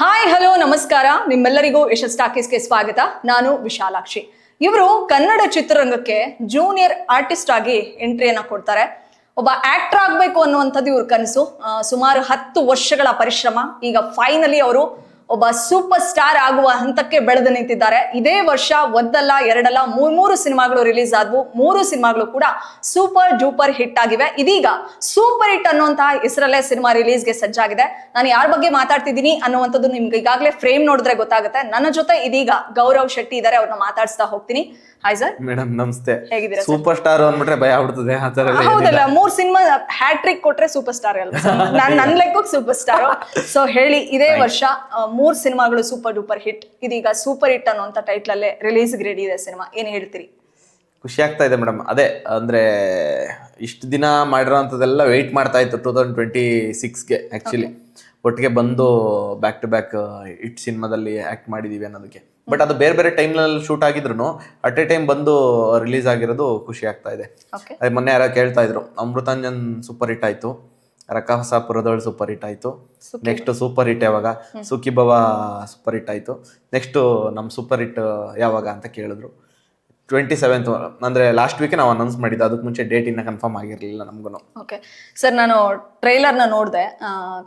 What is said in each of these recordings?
Hi hello ನಮಸ್ಕಾರ. ನಿಮ್ಮೆಲ್ಲರಿಗೂ ಯಶಸ್ ಟಾಕೀಸ್ಗೆ ಸ್ವಾಗತ. ನಾನು ವಿಶಾಲಾಕ್ಷಿ. ಇವರು ಕನ್ನಡ ಚಿತ್ರರಂಗಕ್ಕೆ ಜೂನಿಯರ್ ಆರ್ಟಿಸ್ಟ್ ಆಗಿ ಎಂಟ್ರಿಯನ್ನ ಕೊಡ್ತಾರೆ. ಒಬ್ಬ ಆಕ್ಟರ್ ಆಗ್ಬೇಕು ಅನ್ನುವಂಥದ್ದು ಇವ್ರ ಕನಸು. ಸುಮಾರು ಹತ್ತು ವರ್ಷಗಳ ಪರಿಶ್ರಮ. ಈಗ ಫೈನಲಿ ಅವರು ಒಬ್ಬ ಸೂಪರ್ ಸ್ಟಾರ್ ಆಗುವ ಹಂತಕ್ಕೆ ಬೆಳೆದು ನಿಂತಿದ್ದಾರೆ. ಇದೇ ವರ್ಷ ಒಂದಲ್ಲ ಎರಡಲ್ಲ ಮೂರ್ ಮೂರು ಸಿನಿಮಾಗಳು ರಿಲೀಸ್ ಆದ್ವು. ಮೂರು ಸಿನಿಮಾಗಳು ಕೂಡ ಸೂಪರ್ ಡೂಪರ್ ಹಿಟ್ ಆಗಿವೆ. ಇದೀಗ ಸೂಪರ್ ಹಿಟ್ ಅನ್ನುವಂತಹ ಹೆಸರಲ್ಲೇ ಸಿನಿಮಾ ರಿಲೀಸ್ಗೆ ಸಜ್ಜಾಗಿದೆ. ನಾನು ಯಾರ ಬಗ್ಗೆ ಮಾತಾಡ್ತಿದ್ದೀನಿ ಅನ್ನುವಂಥದ್ದು ನಿಮ್ಗೆ ಈಗಾಗಲೇ ಫ್ರೇಮ್ ನೋಡಿದ್ರೆ ಗೊತ್ತಾಗುತ್ತೆ. ನನ್ನ ಜೊತೆ ಇದೀಗ ಗೌರವ್ ಶೆಟ್ಟಿ ಇದ್ದಾರೆ ಅವ್ರನ್ನ ಮಾತಾಡಿಸ್ತಾ ಹೋಗ್ತೀನಿ. ಹಾಯ್ ಸರ್ ಮೇಡಮ್ ನಮಸ್ತೆ. ಹೇಗಿದ್ದೀರಾ ಸೂಪರ್ ಸ್ಟಾರ್ ಅಂದ್ಬಿಟ್ರೆ ಭಯ ಆಗ್ಬಿಡ್ತದೆ ಆ ಹೌದಲ್ಲ ಮೂರ್ ಸಿನಿಮಾ ಹ್ಯಾಟ್ರಿಕ್ ಕೊಟ್ರೆ ಸೂಪರ್ ಸ್ಟಾರ್ ಅಲ್ವಾ? ನಾನ್ ನನ್ ಲೆಕ್ಕಕ್ಕೆ ಸೂಪರ್ ಸ್ಟಾರ್. ಸೊ ಹೇಳಿ ಇದೇ ವರ್ಷ ಮೂರ್ ಸಿನಿಮಾಗಳು ಸೂಪರ್ ಡೂಪರ್ ಹಿಟ್. ಇದೀಗ ಸೂಪರ್ ಹಿಟ್ ಅನ್ನುವಂತ ಟೈಟ್ಲ್ ಅಲ್ಲೇ ರಿಲೀಸ್ ರೆಡಿ ಇದೆ ಸಿನಿಮಾ. ಏನ್ ಹೇಳ್ತೀರಿ? ಖುಷಿ ಆಗ್ತಾ ಇದೆ ಮೇಡಮ್. ಅದೇ ಅಂದ್ರೆ ಇಷ್ಟು ದಿನ ಮಾಡಿರೋಂಥದ್ದೆಲ್ಲ ವೆಯ್ಟ್ ಮಾಡ್ತಾ ಇತ್ತು ಟೂ ತೌಸಂಡ್ ಟ್ವೆಂಟಿ ಸಿಕ್ಸ್ಗೆ ಆ್ಯಕ್ಚುಲಿ ಒಟ್ಟಿಗೆ ಬಂದು ಬ್ಯಾಕ್ ಟು ಬ್ಯಾಕ್ ಇಟ್ ಸಿನಿಮಾದಲ್ಲಿ ಆ್ಯಕ್ಟ್ ಮಾಡಿದೀವಿ ಅನ್ನೋದಕ್ಕೆ. ಬಟ್ ಅದು ಬೇರೆ ಬೇರೆ ಟೈಮ್ನಲ್ಲಿ ಶೂಟ್ ಆಗಿದ್ರು ಅಟ್ ಎ ಟೈಮ್ ಬಂದು ರಿಲೀಸ್ ಆಗಿರೋದು ಖುಷಿ ಆಗ್ತಾ ಇದೆ. ಅದೇ ಮೊನ್ನೆ ಯಾರೋ ಕೇಳ್ತಾ ಇದ್ರು ಅಮೃತಾಂಜನ್ ಸೂಪರ್ ಹಿಟ್ ಆಯ್ತು. ರಕಾಸಾಪುರದವಳು ಸೂಪರ್ ಹಿಟ್ ಆಯ್ತು. ನೆಕ್ಸ್ಟ್ ಸೂಪರ್ ಹಿಟ್ ಯಾವಾಗ? ಸುಖಿ ಭವ ಸೂಪರ್ ಹಿಟ್ ಆಯ್ತು. ನೆಕ್ಸ್ಟ್ ನಮ್ಮ ಸೂಪರ್ ಹಿಟ್ ಯಾವಾಗ ಅಂತ ಕೇಳಿದ್ರು. ಟ್ವೆಂಟಿ ಸೆವೆಂತ್ ಅಂದ್ರೆ ಲಾಸ್ಟ್ ವೀಕ್ ನಾವು ಅನೌನ್ಸ್ ಮಾಡಿದ್ದು ಅದಕ್ಕೆ ಮುಂಚೆ ಡೇಟ್ ಇನ್ನ ಕನ್ಫರ್ಮ್ ಆಗಿರಲಿಲ್ಲ ನಮಗೂ ಓಕೆ ಸರ್ ನಾನು ಟ್ರೈಲರ್ನ ನೋಡ್ದೆ.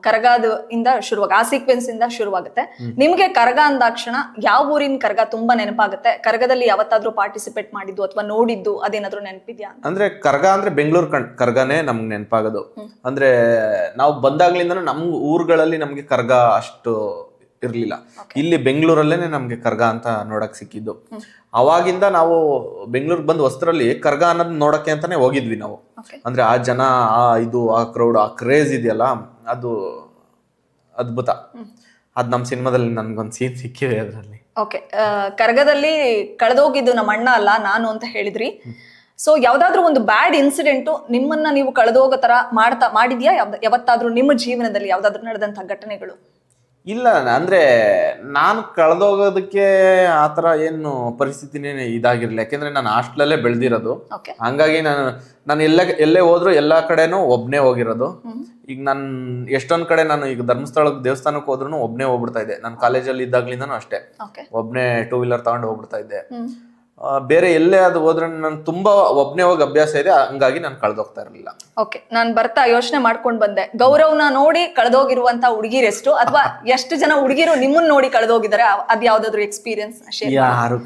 ಕರಗಾದ ಇಂದ ಶುರುವಾಗ ಆ ಸೀಕ್ವೆನ್ಸ್ ಇಂದ ಶುರುವಾಗುತ್ತೆ. ನಿಮ್ಗೆ ಕರಗ ಅಂದಾಕ್ಷಣ ಯಾವ ಊರಿನ ಕರಗ ತುಂಬಾ ನೆನಪಾಗುತ್ತೆ? ಕರಗದಲ್ಲಿ ಯಾವತ್ತಾದ್ರೂ ಪಾರ್ಟಿಸಿಪೇಟ್ ಮಾಡಿದ್ದು ಅಥವಾ ನೋಡಿದ್ದು ಅದೇನಾದ್ರೂ ನೆನಪಿದ್ಯಾ? ಅಂದ್ರೆ ಕರಗ ಅಂದ್ರೆ ಬೆಂಗಳೂರು ಕರಗನೇ ಕರ್ಗನೇ ನಮ್ಗೆ ನೆನಪಾಗೋದು. ಅಂದ್ರೆ ನಾವು ಬಂದಾಗ್ಲಿಂದ ನಮ್ ಊರುಗಳಲ್ಲಿ ನಮ್ಗೆ ಕರಗ ಅಷ್ಟು ಇರ್ಲಿಲ್ಲ. ಇಲ್ಲಿ ಬೆಂಗಳೂರಲ್ಲೇನೆ ನಮ್ಗೆ ಕರ್ಗ ಅಂತ ನೋಡಕ್ ಸಿಕ್ಕಿದ್ದು. ಅವಾಗಿಂದ ನಾವು ಬೆಂಗಳೂರಿಗೆ ಬಂದು ವಸ್ತ್ರಲ್ಲಿ ಕರ್ಗ ಅನ್ನೋದ್ ನೋಡಕ್ಕೆ ಅಂತಾನೆ ಹೋಗಿದ್ವಿ ನಾವು. ಅಂದ್ರೆ ಆ ಜನ ಆ ಇದು ಆ ಕ್ರೌಡ್ ಆ ಕ್ರೇಜ್ ಇದೆಯಲ್ಲ ಅದು ಅದ್ಭುತ. ಅದ್ ನಮ್ಮ ಸಿನಿಮಾದಲ್ಲಿ ನನ್ಗೊಂದು ಸೀನ್ ಸಿಕ್ಕಿದೆ ಅದರಲ್ಲಿ. ಓಕೆ ಕರ್ಗದಲ್ಲಿ ಕಳೆದೋಗಿದ್ದು ನಮ್ಮ ಅಣ್ಣ ಅಲ್ಲ ನಾನು ಅಂತ ಹೇಳಿದ್ರಿ. ಸೊ ಯಾವ್ದಾದ್ರು ಒಂದು ಬ್ಯಾಡ್ ಇನ್ಸಿಡೆಂಟ್ ನಿಮ್ಮನ್ನ ನೀವು ಕಳೆದೋಗೋ ತರ ಮಾಡ್ತಾ ಮಾಡಿದ್ಯಾ? ಯಾವತ್ತಾದ್ರೂ ನಿಮ್ಮ ಜೀವನದಲ್ಲಿ ಯಾವ್ದಾದ್ರು ನಡೆದಂತ ಘಟನೆಗಳು? ಇಲ್ಲ ಅಂದ್ರೆ ನಾನು ಕಳೆದೋಗೋದಕ್ಕೆ ಆ ಥರ ಏನು ಪರಿಸ್ಥಿತಿನೇ ಇದಾಗಿರ್ಲಿಲ್ಲ. ಯಾಕೆಂದ್ರೆ ನಾನು ಹಾಸ್ಟ್ಲಲ್ಲೇ ಬೆಳೆದಿರೋದು. ಬೆಳ್ದಿರೋದು ಹಂಗಾಗಿ ನಾನು ನಾನು ಎಲ್ಲ ಎಲ್ಲೇ ಹೋದ್ರು ಎಲ್ಲಾ ಕಡೆನೂ ಒಬ್ನೇ ಹೋಗಿರೋದು. ಈಗ ನಾನು ಎಷ್ಟೊಂದ್ ಕಡೆ ನಾನು ಈಗ ಧರ್ಮಸ್ಥಳಕ್ಕೆ ದೇವಸ್ಥಾನಕ್ಕೆ ಹೋದ್ರು ಒಬ್ನೇ ಹೋಗ್ಬಿಡ್ತಾ ಇದ್ದೆ. ನಾನು ಕಾಲೇಜಲ್ಲಿ ಇದ್ದಾಗ್ಲಿಂದನೂ ಅಷ್ಟೇ. ಒಬ್ನೇ ಟೂ ವೀಲರ್ ತಗೊಂಡು ಹೋಗ್ಬಿಡ್ತಾ ಇದ್ದೆ. ಬೇರೆ ಎಲ್ಲೇ ಅದು ಹೋದ್ರೆ ನಾನು ತುಂಬಾ ಒಬ್ನೇ ಹೋಗಿ ಅಭ್ಯಾಸ ಇದೆ ಹಂಗಾಗಿ ನಾನು ಕಳೆದೋಗ್ತಾ ಇರಲಿಲ್ಲ. ಓಕೆ ನಾನ್ ಬರ್ತಾ ಯೋಚನೆ ಮಾಡ್ಕೊಂಡು ಬಂದೆ. ಗೌರವ್ನ ನೋಡಿ ಕಳೆದೋಗಿರುವಂತ ಹುಡುಗಿರೆಷ್ಟು ಅಥವಾ ಎಷ್ಟು ಜನ ಹುಡುಗಿರು ನಿಮ್ಮನ್ನ ನೋಡಿ ಕಳೆದೋಗಿದ್ದಾರೆ? ಅದ್ ಯಾವ್ದಾದ್ರು ಎಕ್ಸ್ಪೀರಿಯನ್ಸ್ ಶೇರ್ ಯಾರು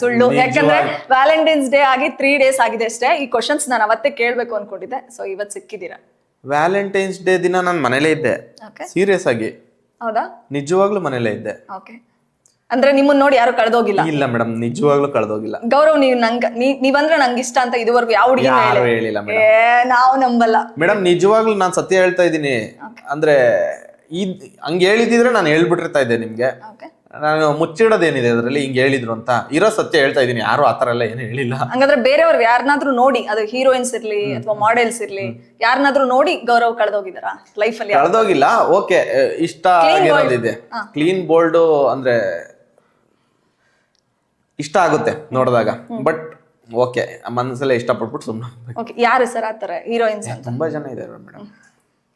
ಸುಳ್ಳು. ಯಾಕಂದ್ರೆ ವ್ಯಾಲೆಂಟೈನ್ಸ್ ಡೇ ಆಗಿ ತ್ರೀ ಡೇಸ್ ಆಗಿದೆ ಅಷ್ಟೇ. ಈ ಕ್ವಶನ್ಸ್ ನಾನು ಅವತ್ತೇ ಕೇಳ್ಬೇಕು ಅನ್ಕೊಂಡಿದ್ದೆ. ಸೊ ಇವತ್ ಸಿಕ್ಕಿದ್ದೀರಾ? ವ್ಯಾಲೆಂಟೈನ್ಸ್ ಡೇ ದಿನ ನಾನು ಮನೇಲೇ ಇದ್ದೆ. ಓಕೆ ಸೀರಿಯಸ್ ಆಗಿ. ಹೌದಾ? ನಿಜವಾಗ್ಲೂ ಮನೇಲೇ ಇದ್ದೆ. ಓಕೆ ಅಂದ್ರೆ ನಿಮ್ಮನ್ನ ನೋಡಿ ಯಾರು ಕಳೆದೋಗಿಲ್ಲ. ಇಲ್ಲ ಮೇಡಮ್ ನಿಜವಾಗ್ಲೂ ಕಳೆದೋಗಿಲ್ಲ. ಗೌರವ್ ನೀವ್ ನಂಗ ನೀ- ನೀವಂದ್ರೆ ನಂಗೆ ಇಷ್ಟ ಅಂತ ಇದುವರೆಗೂ ಯಾವ ಹುಡುಗಿ ಯಾರು ಹೇಳಿಲ್ಲ ಮೇಡಮ್. ಏ ನಾವು ನಂಬಲ್ಲ. ಮೇಡಮ್ ನಿಜವಾಗ್ಲೂ ನಾನು ಸತ್ಯ ಹೇಳ್ತಾ ಇದ್ದೀನಿ. ಅಂದ್ರೆ ಇದ್ ಹಂಗೆ ಹೇಳಿದಿದ್ರೆ ನಾನು ಹೇಳ್ಬಿಟ್ಟಿರ್ತಾ ಇದ್ದೆ ನಿಮ್ಗೆ. ಓಕೆ ನಾನು ಮುಚ್ಚಿಡೋದೇನಿದೆ ಅದರಲ್ಲಿ ಹಿಂಗೆ ಹೇಳಿದ್ರು ಅಂತ. ಇರೋ ಸತ್ಯ ಹೇಳ್ತಾ ಇದ್ದೀನಿ ಯಾರು ಆತರ ಥರ ಎಲ್ಲ ಏನು ಹೇಳಿಲ್ಲ. ಹಂಗಂದ್ರೆ ಬೇರೆಯವ್ರು ಯಾರನ್ನಾದ್ರೂ ನೋಡಿ ಅದು ಹೀರೋಯಿನ್ಸ್ ಇರ್ಲಿ ಅಥವಾ ಮಾಡೆಲ್ಸ್ ಇರ್ಲಿ ಯಾರನ್ನಾದ್ರೂ ನೋಡಿ ಗೌರವ್ ಕಳೆದೋಗಿದಾರ ಲೈಫ್ ಅಲ್ಲಿ? ಕಳೆದೋಗಿಲ್ಲ ಓಕೆ ಇಷ್ಟ ಆಗಿರೋದಿದೆ. ಕ್ಲೀನ್ ಬೋಲ್ಡ್ ಅಂದ್ರೆ ಇಷ್ಟ ಆಗುತ್ತೆ ನೋಡಿದಾಗ. ಬಟ್ ಓಕೆ ಮನಸ್ಸಲ್ಲೇ ಇಷ್ಟಪಟ್ಬಿಟ್ಟು ಸುಮ್ಮನೆ ಓಕೆ ಯಾರು ಸರ್ ಆ ಆತರ ಹೀರೋಯಿನ್ಸ್ ತುಂಬಾ ಜನ ಇದ್ದಾರೆ ಮೇಡಮ್.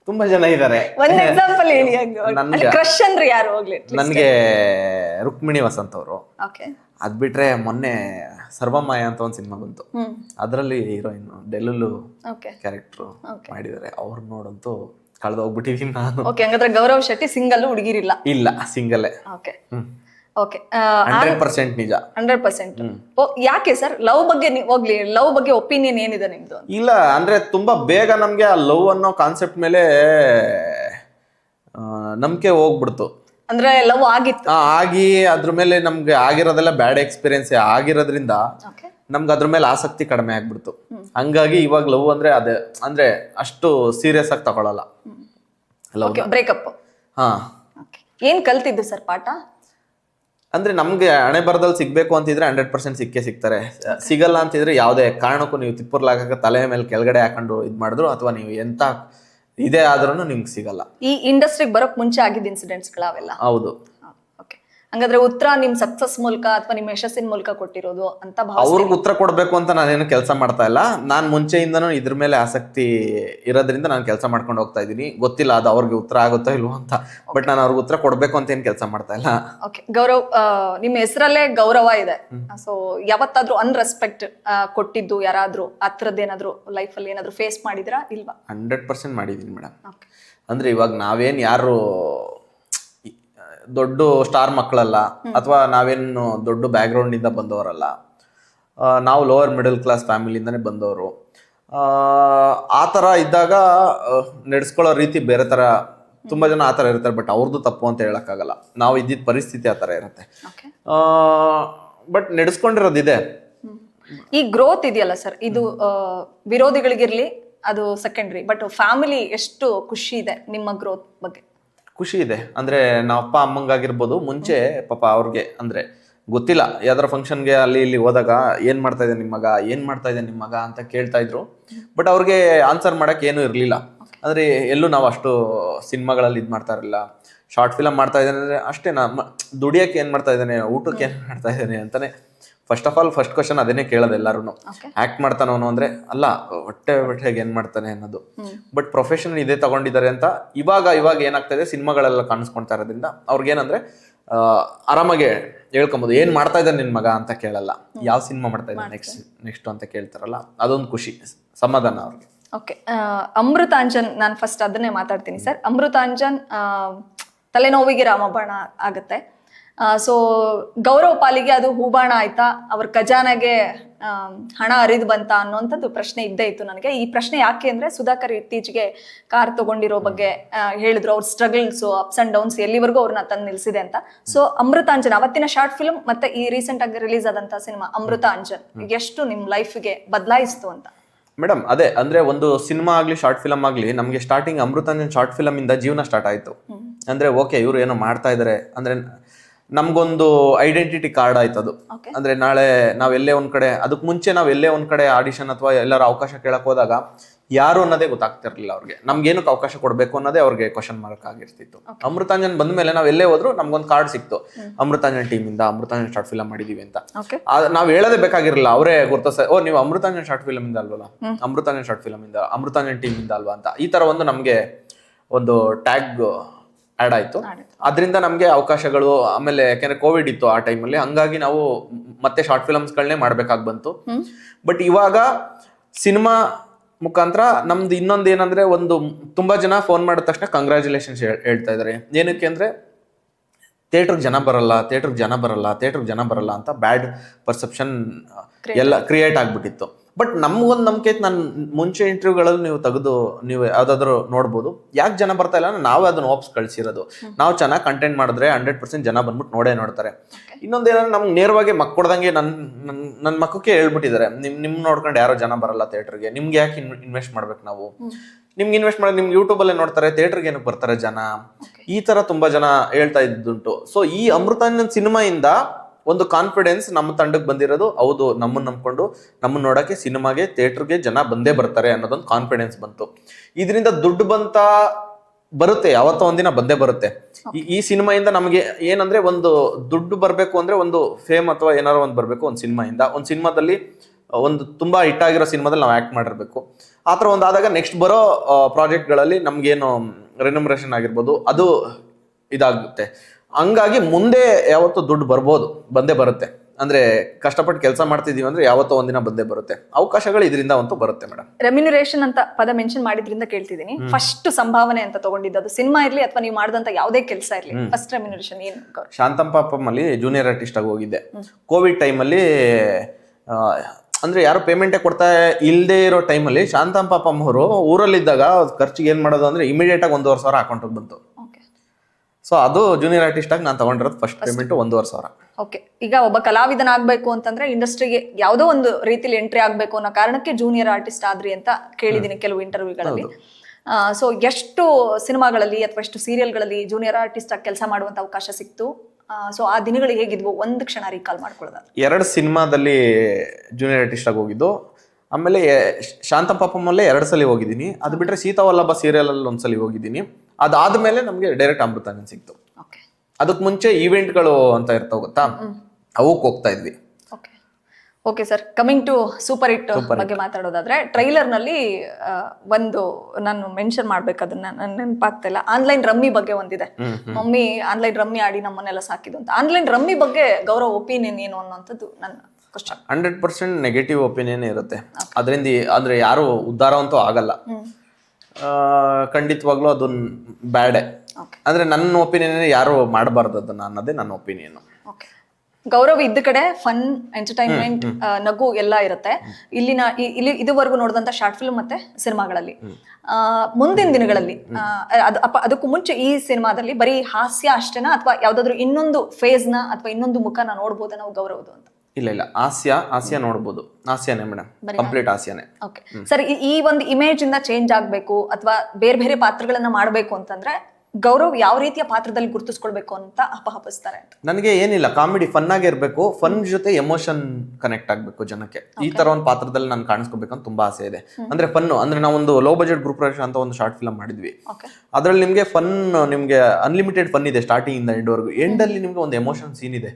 ತುಂಬಾ ಜನ ಇದ್ದಾರೆ ಒಂದು ಎಕ್ಸಾಂಪಲ್ ಹೇಳಿ ನನ್ಗೆ- ಕ್ರಶ್ ಅಂದ್ರೆ ಯಾರು ಹೋಗ್ಲಿ ನನಗೆ ರುಕ್ಮಿಣಿ ವಸಂತ್ ಅವರು. ಓಕೆ ಅದ್ ಬಿಟ್ರೆ ಮೊನ್ನೆ ಸರ್ವಮಾಯ ಅಂತ ಒಂದು ಸಿನಿಮಾ ಬಂತು. ಅದರಲ್ಲಿ ಹೀರೋಯಿನ್ ಡೆಲ್ಲು ಓಕೆ ಕ್ಯಾರೆಕ್ಟರ್ ಮಾಡಿದ್ದಾರೆ ಅವ್ರು ನೋಡಂತೂ ಕಳೆದೋಗ್ಬಿಟ್ಟಿದೀನಿ ನಾನು. ಓಕೆ ಹಂಗಂದ್ರೆ ಗೌರವ್ ಶೆಟ್ಟಿ ಸಿಂಗಲ್ ಹುಡುಗಿರಿಲ್ಲ? ಇಲ್ಲ ಸಿಂಗಲೇ okay hmm. Okay hundred percent ನಿಜ. Hundred percent. ಯಾಕೆ ಸರ್? ಲವ್ ಬಗ್ಗೆ ನೀವ್ ಹೋಗ್ಲಿ ಲವ್ ಬಗ್ಗೆ ಒಪಿನಿಯನ್ ಏನಿದೆ ನಿಮ್ದು? ಇಲ್ಲ ಅಂದ್ರೆ ತುಂಬಾ ಬೇಗ ನಮ್ಗೆ ಆ ಲವ್ ಅನ್ನೋ ಕಾನ್ಸೆಪ್ಟ್ ಮೇಲೆ ನಂಬಿಕೆ ಹೋಗ್ಬಿಡ್ತು. ಅಂದ್ರೆ ಲವ್ ಆಗಿತ್ತು? ಆಗಿ ಅದ್ರ ಮೇಲೆ ನಮ್ಗೆ ಆಗಿರೋದೆಲ್ಲ ಬ್ಯಾಡ್ ಎಕ್ಸ್ಪೀರಿಯನ್ಸ್ ಆಗಿರೋದ್ರಿಂದ ನಮ್ಗೆ ಅದ್ರ ಮೇಲೆ ಆಸಕ್ತಿ ಕಡಿಮೆ ಆಗ್ಬಿಡ್ತು. ಹಂಗಾಗಿ ಇವಾಗ ಲವ್ ಅಂದ್ರೆ ಅದೇ ಅಂದ್ರೆ ಅಷ್ಟು ಸೀರಿಯಸ್ ಆಗಿ ತಗೊಳಲ್ಲ. ಬ್ರೇಕಪ್ ಹಾ. ಏನ್ ಕಲ್ತಿದ್ದು ಸರ್ ಪಾಠ? ಅಂದ್ರೆ ನಮ್ಗೆ ಹಣೆ ಬರದಲ್ಲಿ ಸಿಗ್ಬೇಕು ಅಂತಿದ್ರೆ ಹಂಡ್ರೆಡ್ ಪರ್ಸೆಂಟ್ ಸಿಕ್ಕೇ ಸಿಗ್ತಾರೆ. ಸಿಗಲ್ಲ ಅಂತಿದ್ರೆ ಯಾವುದೇ ಕಾರಣಕ್ಕೂ ನೀವು ತಿಪ್ಪರ್ಲಾಗ ತಲೆ ಮೇಲೆ ಕೆಳಗಡೆ ಹಾಕೊಂಡು ಇದ್ ಮಾಡಿದ್ರು ಅಥವಾ ನೀವು ಎಂತ ಇದೇ ಆದ್ರೂ ನಿಮ್ಗೆ ಸಿಗಲ್ಲ. ಈ ಇಂಡಸ್ಟ್ರಿಗೆ ಬರೋಕ್ ಮುಂಚೆ ಆಗಿದ್ದ ಇನ್ಸಿಡೆಂಟ್ಸ್ ಅವೆಲ್ಲ ಹೌದು. ಹಂಗಾದ್ರೆ ಉತ್ತರ ನಿಮ್ ಸಕ್ಸಸ್ ಮೂಲಕ ಅಥವಾ ನಿಮ್ ಯಶಸ್ಸಿನ ಮೂಲಕ ಕೊಟ್ಟಿರೋದು ಅಂತ ಅವ್ರಿಗೆ ಉತ್ತರ ಕೊಡ್ಬೇಕು ಅಂತ ನಾನೇನು ಕೆಲಸ ಮಾಡ್ತಾ ಇಲ್ಲ. ನಾನು ಮುಂಚೆಯಿಂದನೂ ಇದ್ರ ಮೇಲೆ ಆಸಕ್ತಿ ಇರೋದ್ರಿಂದ ನಾನು ಕೆಲಸ ಮಾಡ್ಕೊಂಡು ಹೋಗ್ತಾ ಇದ್ದೀನಿ. ಗೊತ್ತಿಲ್ಲ ಅದು ಅವ್ರಿಗೆ ಉತ್ತರ ಆಗುತ್ತೋ ಇಲ್ವೋ ಅಂತ. ಬಟ್ ನಾನು ಅವ್ರಿಗೆ ಉತ್ತರ ಕೊಡ್ಬೇಕು ಅಂತ ಏನು ಕೆಲಸ ಮಾಡ್ತಾ ಇಲ್ಲ. ಓಕೆ ಗೌರವ್ ನಿಮ್ಮ ಹೆಸರಲ್ಲೇ ಗೌರವ ಇದೆ. ಸೊ ಯಾವತ್ತಾದ್ರೂ ಅನ್ರೆಸ್ಪೆಕ್ಟ್ ಕೊಟ್ಟಿದ್ದು ಯಾರಾದ್ರೂ ಆ ಏನಾದ್ರು ಲೈಫಲ್ಲಿ ಏನಾದರೂ ಫೇಸ್ ಮಾಡಿದ್ರಾ ಇಲ್ವಾ? ಹಂಡ್ರೆಡ್ ಪರ್ಸೆಂಟ್ ಮಾಡಿದ್ದೀನಿ ಮೇಡಮ್ ಓಕೆ ಅಂದ್ರೆ ಇವಾಗ ನಾವೇನ್ ಯಾರು ದೊಡ್ಡ ಸ್ಟಾರ್ ಮಕ್ಕಳಲ್ಲ ಅಥವಾ ನಾವೇನು ದೊಡ್ಡ ಬ್ಯಾಕ್ಗ್ರೌಂಡ್ ಇಂದ ಬಂದವರಲ್ಲ. ನಾವು ಲೋವರ್ ಮಿಡಲ್ ಕ್ಲಾಸ್ ಫ್ಯಾಮಿಲಿಯಿಂದನೇ ಬಂದವರು. ಆ ಥರ ಇದ್ದಾಗ ನಡೆಸ್ಕೊಳ್ಳೋ ರೀತಿ ಬೇರೆ ಥರ ತುಂಬ ಜನ ಆ ಥರ ಇರ್ತಾರೆ ಬಟ್ ಅವ್ರದ್ದು ತಪ್ಪು ಅಂತ ಹೇಳೋಕ್ಕಾಗಲ್ಲ. ನಾವು ಇದ್ದಿದ್ದ ಪರಿಸ್ಥಿತಿ ಆ ಥರ ಇರುತ್ತೆ. ಬಟ್ ನಡೆಸ್ಕೊಂಡಿರೋದಿದೆ. ಈ ಗ್ರೋತ್ ಇದೆಯಲ್ಲ ಸರ್ ಇದು ವಿರೋಧಿಗಳಿಗಿರ್ಲಿ ಅದು ಸೆಕೆಂಡ್ರಿ ಬಟ್ ಫ್ಯಾಮಿಲಿ ಎಷ್ಟು ಖುಷಿ ಇದೆ ನಿಮ್ಮ ಗ್ರೋತ್ ಬಗ್ಗೆ? ಖುಷಿ ಇದೆ. ಅಂದರೆ ನಮ್ಮ ಅಪ್ಪ ಅಮ್ಮಂಗಾಗಿರ್ಬೋದು, ಮುಂಚೆ ಪಾಪ ಅವ್ರಿಗೆ ಅಂದರೆ ಗೊತ್ತಿಲ್ಲ ಯಾವ್ದಾರ ಫಂಕ್ಷನ್ಗೆ ಅಲ್ಲಿ ಇಲ್ಲಿ ಹೋದಾಗ ಏನು ಮಾಡ್ತಾ ಇದೆ ನಿಮ್ಮ ಮಗ, ಏನು ಮಾಡ್ತಾ ಇದೆ ನಿಮ್ಮ ಮಗ ಅಂತ ಕೇಳ್ತಾ ಇದ್ರು. ಬಟ್ ಅವ್ರಿಗೆ ಆನ್ಸರ್ ಮಾಡೋಕ್ಕೆ ಏನೂ ಇರಲಿಲ್ಲ. ಅಂದರೆ ಎಲ್ಲೂ ನಾವು ಅಷ್ಟು ಸಿನಿಮಾಗಳಲ್ಲಿ ಇದು ಮಾಡ್ತಾ ಇರಲಿಲ್ಲ. ಶಾರ್ಟ್ ಫಿಲಮ್ ಮಾಡ್ತಾ ಇದ್ದಾನೆ ಅಂದರೆ ಅಷ್ಟೇ ನಾ ದುಡಿಯಕ್ಕೆ ಏನು ಮಾಡ್ತಾ ಇದ್ದಾನೆ, ಊಟಕ್ಕೆ ಏನು ಮಾಡ್ತಾ ಇದ್ದಾನೆ ಅಂತಾನೆ first of all first question ಅದನ್ನೇ ಕೇಳೋದು ಎಲ್ಲರೂ ಆಕ್ಟ್ ಮಾಡ್ತಾನೋನು ಅಂದ್ರೆ ಅಲ್ಲ ಹೊಟ್ಟೆ ಹೊಟ್ಟೆಗೆ ಏನ್ ಮಾಡ್ತಾನೆ ಅನ್ನೋದು. ಬಟ್ ಪ್ರೊಫೆಷನ್ ಇದೇ ತಗೊಂಡಿದ್ದಾರೆ ಅಂತ ಇವಾಗ ಇವಾಗ ಏನಾಗ್ತಾ ಇದೆ ಸಿನಿಮಾಗಳೆಲ್ಲ ಕಾಣಿಸ್ಕೊಳ್ತಾ ಇರೋದ್ರಿಂದ ಅವ್ರಿಗೇನಂದ್ರೆ ಆ, ಆರಾಮಾಗೆ ಹೇಳ್ಕೊಬೋದು. ಏನ್ ಮಾಡ್ತಾ ಇದ್ದಾನೆ ನಿನ್ ಮಗ? ಅಂತ ಕೇಳಲ್ಲ. ಯಾವ ಸಿನಿಮಾ ಮಾಡ್ತಾ ಇದ್ದಾನೆ? ನೆಕ್ಸ್ಟ್ ನೆಕ್ಸ್ಟ್ ಅಂತ ಕೇಳ್ತಾರಲ್ಲ ಅದೊಂದು ಖುಷಿ ಸಮಾಧಾನ ಅವ್ರಿಗೆ. ಓಕೆ ಅಮೃತಾಂಜನ್ ನಾನು ಫಸ್ಟ್ ಅದನ್ನೇ ಮಾತಾಡ್ತೀನಿ ಸರ್ ಅಮೃತಾಂಜನ್ ತಲೆನೋವಿಗೆ ರಾಮಬಾಣ ಆಗುತ್ತೆ. ಸೊ ಗೌರವ ಪಾಲಿಗೆ ಅದು ಹೂಬಾಣ ಆಯ್ತಾ? ಅವ್ರ ಖಜಾನೆಗೆ ಹಣ ಅರಿದು ಬಂತ ಅನ್ನೋಂಥದ್ದು ಪ್ರಶ್ನೆ ಇದ್ದೇ ಇತ್ತು ನನಗೆ. ಈ ಪ್ರಶ್ನೆ ಯಾಕೆ ಅಂದ್ರೆ ಸುಧಾಕರ್ ಇತ್ತೀಚೆಗೆ ಕಾರ್ ತಗೊಂಡಿರೋ ಬಗ್ಗೆ ಹೇಳಿದ್ರು. ಅವ್ರ ಸ್ಟ್ರಗಲ್ಸ್ ಅಪ್ಸ್ ಅಂಡ್ ಡೌನ್ಸ್ ಎಲ್ಲಿವರೆಗೂ ಅವ್ರನ್ನ ತಂದು ನಿಲ್ಸಿದೆ ಅಂತ. ಸೊ ಅಮೃತಾಂಜನ್ ಅವತ್ತಿನ ಶಾರ್ಟ್ ಫಿಲ್ಮ್ ಮತ್ತೆ ಈ ರೀಸೆಂಟ್ ಆಗಿ ರಿಲೀಸ್ ಆದಂತ ಸಿನಿಮಾ ಅಮೃತಾಂಜನ್ ಎಷ್ಟು ನಿಮ್ ಲೈಫ್ಗೆ ಬದಲಾಯಿಸ್ತು ಅಂತ? ಮೇಡಮ್ ಅದೇ ಅಂದ್ರೆ ಒಂದು ಸಿನಿಮಾ ಆಗ್ಲಿ ಶಾರ್ಟ್ ಫಿಲಮ್ ಆಗ್ಲಿ ನಮಗೆ ಸ್ಟಾರ್ಟಿಂಗ್ ಅಮೃತಾಂಜನ್ ಶಾರ್ಟ್ ಫಿಲಮ್ ಇಂದ ಜೀವನ ಸ್ಟಾರ್ಟ್ ಆಯ್ತು. ಅಂದ್ರೆ ಓಕೆ ಇವ್ರು ಏನೋ ಮಾಡ್ತಾ ಇದಾರೆ. ಅಂದ್ರೆ ನಮ್ಗೊಂದು ಐಡೆಂಟಿಟಿ ಕಾರ್ಡ್ ಆಯ್ತು ಅದು ಅಂದ್ರೆ ನಾಳೆ ನಾವ್ ಎಲ್ಲೇ ಒಂದ್ ಕಡೆ ಅದಕ್ಕೆ ಮುಂಚೆ ನಾವ್ ಎಲ್ಲೇ ಒಂದ್ ಕಡೆ ಆಡಿಷನ್ ಅಥವಾ ಎಲ್ಲರ ಅವಕಾಶ ಕೇಳಕ್ ಹೋದಾಗ ಯಾರು ಅನ್ನೋದೇ ಗೊತ್ತಾಗ್ತಿರ್ಲಿಲ್ಲ ಅವ್ರಿಗೆ. ನಮ್ಗೇನಕ್ಕೆ ಅವಕಾಶ ಕೊಡಬೇಕು ಅನ್ನೋದೇ ಅವ್ರಿಗೆ ಕ್ವಶನ್ ಮಾರ್ಕ್ ಆಗಿರ್ತಿತ್ತು. ಅಮೃತಾಂಜನ್ ಬಂದ್ಮೇಲೆ ನಾವ್ ಎಲ್ಲೇ ಹೋದ್ರು ನಮ್ಗೊಂದು ಕಾರ್ಡ್ ಸಿಕ್ತು. ಅಮೃತಾಂಜನ್ ಟೀಮ್ ಇಂದ ಅಮೃತಾಂಜನ್ ಶಾರ್ಟ್ ಫಿಲಮ್ ಮಾಡಿದೀವಿ ಅಂತ. ನಾವ್ ಹೇಳೋದೇ ಬೇಕಾಗಿರಲಿಲ್ಲ. ಅವರೇ ಗುರ್ತಿಸ ಓ ನೀವು ಅಮೃತಾಂಜನ್ ಶಾರ್ಟ್ ಫಿಲಮ್ ಇಂದ ಅಲ್ವಲ್ಲ? ಅಮೃತಾಂಜನ್ ಶಾರ್ಟ್ ಫಿಲಮ್ ಇಂದ ಅಮೃತಾಂಜನ್ ಟೀಮ್ ಇಂದ ಅಲ್ವಾ ಅಂತ. ಈ ತರ ಒಂದು ನಮ್ಗೆ ಒಂದು ಟ್ಯಾಗ್ ಆಡ್ ಆಯ್ತು. ಅದರಿಂದ ನಮಗೆ ಅವಕಾಶಗಳು ಆಮೇಲೆ ಯಾಕೆಂದ್ರೆ ಕೋವಿಡ್ ಇತ್ತು ಆ ಟೈಮಲ್ಲಿ ಹಂಗಾಗಿ ನಾವು ಮತ್ತೆ ಶಾರ್ಟ್ ಫಿಲಮ್ಸ್ಗಳನ್ನೇ ಮಾಡ್ಬೇಕಾಗಿ ಬಂತು. ಬಟ್ ಇವಾಗ ಸಿನಿಮಾ ಮುಖಾಂತರ ನಮ್ದು ಇನ್ನೊಂದು ಏನಂದ್ರೆ ಒಂದು ತುಂಬಾ ಜನ ಫೋನ್ ಮಾಡಿದ ತಕ್ಷಣ ಕಂಗ್ರ್ಯಾಚುಲೇಷನ್ಸ್ ಹೇಳ್ತಾ ಇದಾರೆ. ಏನಕ್ಕೆ ಅಂದ್ರೆ ಥಿಯೇಟ್ರಿಗೆ ಜನ ಬರಲ್ಲ ಥಿಯೇಟ್ರಿಗೆ ಜನ ಬರಲ್ಲ ಥಿಯೇಟ್ರಿಗೆ ಜನ ಬರಲ್ಲ ಅಂತ ಬ್ಯಾಡ್ ಪರ್ಸೆಪ್ಷನ್ ಎಲ್ಲ ಕ್ರಿಯೇಟ್ ಆಗ್ಬಿಟ್ಟಿತ್ತು. ಬಟ್ ನಮಗೊಂದು ನಂಬಿಕೆ ನಾನು ಮುಂಚೆ ಇಂಟರ್ವ್ಯೂಗಳಲ್ಲಿ ನೀವು ತೆಗೆದು ನೀವು ಯಾವ್ದಾದ್ರು ನೋಡ್ಬೋದು. ಯಾಕೆ ಜನ ಬರ್ತಾ ಇಲ್ಲ ನಾವೇ ಅದನ್ನ ಓಪ್ಸ್ ಕಳ್ಸಿರೋದು. ನಾವು ಚೆನ್ನಾಗಿ ಕಂಟೆಂಟ್ ಮಾಡಿದ್ರೆ ಹಂಡ್ರೆಡ್ ಪರ್ಸೆಂಟ್ ಜನ ಬಂದ್ಬಿಟ್ಟು ನೋಡೇ ನೋಡ್ತಾರೆ. ಇನ್ನೊಂದು ಏನಂದ್ರೆ ನಮ್ಗೆ ನೇರವಾಗಿ ಮಕ್ ಕೊಡ್ದಂಗೆ ನನ್ನ ನನ್ನ ಮಕ್ಕಕ್ಕೆ ಹೇಳ್ಬಿಟ್ಟಿದ್ದಾರೆ. ನಿಮ್ ನಿಮ್ ನೋಡ್ಕೊಂಡು ಯಾರೋ ಜನ ಬರಲ್ಲ ಥಿಯೇಟರ್ಗೆ ನಿಮ್ಗೆ ಯಾಕೆ ಇನ್ವೆಸ್ಟ್ ಮಾಡ್ಬೇಕು ನಾವು? ನಿಮ್ಗೆ ಇನ್ವೆಸ್ಟ್ ಮಾಡಿ ನಿಮ್ಗೆ ಯೂಟ್ಯೂಬಲ್ಲೇ ನೋಡ್ತಾರೆ ಥಿಯೇಟರ್ಗೆ ಏನಕ್ಕೆ ಬರ್ತಾರೆ ಜನ? ಈ ತರ ತುಂಬಾ ಜನ ಹೇಳ್ತಾ ಇದ್ದುಂಟು. ಸೊ ಈ ಅಮೃತಾಂಜನ್ ಸಿನಿಮಾಯಿಂದ ಒಂದು ಕಾನ್ಫಿಡೆನ್ಸ್ ನಮ್ಮ ತಂಡಕ್ಕೆ ಬಂದಿರೋದು. ಹೌದು ನಮ್ಮನ್ನು ನಂಬ್ಕೊಂಡು ನಮ್ಮನ್ನ ನೋಡೋಕ್ಕೆ ಸಿನಿಮಾಗೆ, ಥಿಯೇಟರ್ಗೆ ಜನ ಬಂದೇ ಬರ್ತಾರೆ ಅನ್ನೋದೊಂದು ಕಾನ್ಫಿಡೆನ್ಸ್ ಬಂತು. ಇದರಿಂದ ದುಡ್ಡು ಬಂತ ಬರುತ್ತೆ, ಯಾವತ್ತೋ ಒಂದಿನ ಬಂದೇ ಬರುತ್ತೆ. ಈ- ಸಿನಿಮಾಯಿಂದ ನಮಗೆ ಏನಂದ್ರೆ ಒಂದು ದುಡ್ಡು ಬರಬೇಕು ಅಂದ್ರೆ ಒಂದು ಫೇಮ್ ಅಥವಾ ಏನಾರೋ ಒಂದು ಬರಬೇಕು ಒಂದು ಸಿನಿಮಾಯಿಂದ. ಒಂದು ಸಿನಿಮಾದಲ್ಲಿ, ಒಂದು ತುಂಬಾ ಹಿಟ್ ಆಗಿರೋ ಸಿನಿಮಾದಲ್ಲಿ ನಾವು ಆಕ್ಟ್ ಮಾಡಿರಬೇಕು. ಆ ಥರ ಒಂದು ಆದಾಗ ನೆಕ್ಸ್ಟ್ ಬರೋ ಪ್ರಾಜೆಕ್ಟ್ಗಳಲ್ಲಿ ನಮಗೇನು ರೆನ್ಯುಮರೇಷನ್ ಆಗಿರ್ಬೋದು, ಅದು ಇದಾಗುತ್ತೆ. ಹಂಗಾಗಿ ಮುಂದೆ ಯಾವತ್ತೂ ದುಡ್ಡು ಬರ್ಬೋದು ಬಂದೇ ಬರುತ್ತೆ. ಅಂದ್ರೆ ಕಷ್ಟಪಟ್ಟು ಕೆಲಸ ಮಾಡ್ತಿದೀವಿ ಅಂದ್ರೆ ಯಾವತ್ತೋ ಒಂದಿನ ಬಂದೇ ಬರುತ್ತೆ. ಅವಕಾಶಗಳು ಇದರಿಂದ ಅಂತೂ ಬರುತ್ತೆ ಮೇಡಮ್. ರೆಮ್ಯುನರೇಷನ್ ಅಂತ ಪದ ಮೆನ್ಷನ್ ಮಾಡಿದ್ರಿಂದ ಕೇಳ್ತಿದ್ದೀನಿ. ಫಸ್ಟ್ ಸಂಭಾವನೆ ಅಂತ ತಗೊಂಡಿದ್ದು ಅದು ಸಿನಿಮಾ ಇರ್ಲಿ ಅಥವಾ ನೀವು ಮಾಡಿದಂತ ಯಾವುದೇ ಕೆಲಸ ಇರ್ಲಿ. ಫಸ್ಟ್ ರೆಮ್ಯುನರೇಷನ್ ಏನು ಶಾಂತಮ್ ಶಾಂತಂ ಪಾಪಂ ಅಲ್ಲಿ ಜೂನಿಯರ್ ಆರ್ಟಿಸ್ಟ್ ಆಗಿ ಹೋಗಿದ್ದೆ. ಕೋವಿಡ್ ಟೈಮಲ್ಲಿ ಅಂದ್ರೆ ಯಾರು ಪೇಮೆಂಟೇ ಕೊಡ್ತಾ ಇಲ್ಲದೆ ಇರೋ ಟೈಮಲ್ಲಿ ಶಾಂತಂ ಪಾಪಂ ಅವರು ಊರಲ್ಲಿದ್ದಾಗ ಖರ್ಚಿಗೆ ಏನ್ ಮಾಡೋದು ಅಂದ್ರೆ ಇಮಿಡಿಯೇಟ್ ಆಗಿ ಒಂದೂವರೆ ಸಾವಿರ ಅಕೌಂಟಿಗೆ ಬಂತು. ಸೊ ಅದು ಜೂನಿಯರ್ ಆರ್ಟಿಸ್ಟ್ ಆಗಿ ನಾನು ತಗೊಂಡಿರೋದು ಫಸ್ಟ್ ಪೇಮೆಂಟ್ ಒಂದೂವರೆ ಸಾವಿರ. ಓಕೆ ಈಗ ಒಬ್ಬ ಕಲಾವಿದನಾಗಬೇಕು ಅಂತಂದ್ರೆ ಇಂಡಸ್ಟ್ರಿಗೆ ಯಾವುದೋ ಒಂದು ರೀತಿಲಿ ಎಂಟ್ರಿ ಆಗಬೇಕು ಅನ್ನೋ ಕಾರಣಕ್ಕೆ ಜೂನಿಯರ್ ಆರ್ಟಿಸ್ಟ್ ಆದ್ರಿ ಅಂತ ಕೇಳಿದ್ದೀನಿ ಕೆಲವು ಇಂಟರ್ವ್ಯೂಗಳಲ್ಲಿ ಸೊ ಎಷ್ಟು ಸಿನಿಮಾಗಳಲ್ಲಿ ಅಥವಾ ಎಷ್ಟು ಸೀರಿಯಲ್ಗಳಲ್ಲಿ ಜೂನಿಯರ್ ಆರ್ಟಿಸ್ಟ್ ಆಗಿ ಕೆಲಸ ಮಾಡುವಂತ ಅವಕಾಶ ಸಿಕ್ತು? ಸೊ ಆ ದಿನಗಳು ಹೇಗಿದ್ವು? ಒಂದು ಕ್ಷಣ ರೀಕಾಲ್ ಮಾಡ್ಕೊಳ್ಳೋದಾದ್ರೆ ಎರಡು ಸಿನಿಮಾದಲ್ಲಿ ಜೂನಿಯರ್ ಆರ್ಟಿಸ್ಟ್ ಆಗಿ ಹೋಗಿದ್ದು. ಆಮೇಲೆ ಶಾಂತಂ ಪಾಪಮ್ಮಲ್ಲೇ ಎರಡು ಸಲ ಹೋಗಿದ್ದೀನಿ. ಅದು ಬಿಟ್ಟರೆ ಸೀತಾವಲ್ಲಭ ಸೀರಿಯಲ್ ಅಲ್ಲಿ ಒಂದ್ಸಲಿ ಹೋಗಿದ್ದೀನಿ. ಅದಾದ್ಮೇಲೆ ನಮಗೆ ಡೈರೆಕ್ಟ್ ಅಮೃತಾಂಜನ್ ಸಿಕ್ತು. ಅದಕ್ಕೆ ಮುಂಚೆ ಈವೆಂಟ್ಗಳು ಅಂತ ಇರ್ತಾವ ಗೊತ್ತಾ? ಅವಕ್ಕೆ ಹೋಗ್ತಾ ಇದ್ವಿ. Okay sir coming to super hit ಬಗ್ಗೆ ಮಾತಾಡೋದಾದ್ರೆ ಟ್ರೈಲರ್ನಲ್ಲಿ ಒಂದು ನಾನು ಮೆನ್ಷನ್ ಮಾಡ್ಬೇಕದನ್ನ ನನ್ನ ನೆನಪಾಗ್ತಾ ಇಲ್ಲ. ಆನ್ಲೈನ್ ರಮ್ಮಿ ಬಗ್ಗೆ ಒಂದಿದೆ. ಮಮ್ಮಿ ಆನ್ಲೈನ್ ರಮ್ಮಿ ಆಡಿ ನಮ್ಮನ್ನೆಲ್ಲ ಸಾಕಿದ್ದು ಅಂತ. ಆನ್ಲೈನ್ ರಮ್ಮಿ ಬಗ್ಗೆ ಗೌರವ ಒಪಿನಿಯನ್ ಏನು ಅನ್ನೋಂಥದ್ದು ನನ್ನ question hundred percent negative opinion ಇರುತ್ತೆ. ಅದರಿಂದ ಅಂದ್ರೆ ಯಾರು ಉದ್ಧಾರ ಅಂತೂ ಆಗಲ್ಲ ಖಂಡಿತವಾಗ್ಲೂ ಅದು ಬ್ಯಾಡೆ. ಅಂದ್ರೆ ನನ್ನ ಒಪಿನಿಯನ್ ಯಾರು ಮಾಡಬಾರ್ದು ಅದನ್ನ ಅನ್ನೋದೇ ನನ್ನ ಒಪಿನಿಯನ್ ಓಕೆ ಗೌರವ್ ಇದ್ದ ಕಡೆ ಫನ್ ಎಂಟರ್ಟೈನ್ಮೆಂಟ್ ನಗು ಎಲ್ಲ ಇರುತ್ತೆ. ಇಲ್ಲಿನ ಇಲ್ಲಿ ಇದುವರೆಗೂ ನೋಡಿದಂತ ಶಾರ್ಟ್ ಫಿಲ್ಮ್ ಮತ್ತೆ ಸಿನಿಮಾಗಳಲ್ಲಿ. ಮುಂದಿನ ದಿನಗಳಲ್ಲಿ ಅದಕ್ಕೂ ಮುಂಚೆ ಈ ಸಿನಿಮಾದಲ್ಲಿ ಬರೀ ಹಾಸ್ಯ ಅಷ್ಟೇನಾ? ಅಥವಾ ಯಾವ್ದಾದ್ರು ಇನ್ನೊಂದು ಫೇಸ್ನ ಅಥವಾ ಇನ್ನೊಂದು ಮುಖನ ನೋಡ್ಬೋದಾ ನಾವು ಗೌರವದು ಅಂತ? ಇಲ್ಲ ಇಲ್ಲ. ಹಾಸ್ಯ ಹಾಸ್ಯ ನೋಡ್ಬೋದು. ಹಾಸ್ಯನೇ ಮೇಡಮ್. ಕಂಪ್ಲೀಟ್ ಹಾಸ್ಯನೇ ಓಕೆ ಸರಿ ಈ ಒಂದು ಇಮೇಜ್ ಇಂದ ಚೇಂಜ್ ಆಗಬೇಕು ಅಥವಾ ಬೇರೆ ಬೇರೆ ಪಾತ್ರಗಳನ್ನ ಮಾಡಬೇಕು ಅಂತಂದ್ರೆ ಗೌರವ್ ಯಾವ ರೀತಿಯ ಪಾತ್ರದಲ್ಲಿ ಗುರುತಿಸ್ಕೊಳ್ಬೇಕು ಅಂತ ಅಪಹಪಿಸ್ತಾರೆ ಅಂತ. ನನಗೆ ಏನಿಲ್ಲ ಕಾಮಿಡಿ ಫನ್ ಆಗಿರ್ಬೇಕು ಇರಬೇಕು ಫನ್ ಜೊತೆ ಎಮೋಷನ್ ಕನೆಕ್ಟ್ ಆಗಬೇಕು ಜನಕ್ಕೆ. ಈ ತರ ಒಂದು ಪಾತ್ರದಲ್ಲಿ ನಾನು ಕಾಣಿಸ್ಕೋಬೇಕು ಅಂತ ತುಂಬಾ ಆಸೆ ಇದೆ. ಅಂದ್ರೆ ಫನ್ ಅಂದ್ರೆ ನಾವೊಂದು ಲೋ ಬಜೆಟ್ ಗ್ರೂಪ್ ಅಂತ ಒಂದು ಶಾರ್ಟ್ ಫಿಲ್ಮ್ ಮಾಡಿದ್ವಿ. ಅದ್ರಲ್ಲಿ ನಿಮಗೆ ಫನ್ ನಿಮಗೆ ಅನ್ಲಿಮಿಟೆಡ್ ಫನ್ ಇದೆ ಸ್ಟಾರ್ಟಿಂಗ್ ಇಂದ ಎಂಡ್ ವರೆಗೂ ಎಂಡ್ ಅಲ್ಲಿ ನಿಮ್ಗೆ ಒಂದು ಎಮೋಷನ್ ಸೀನ್ ಇದೆ.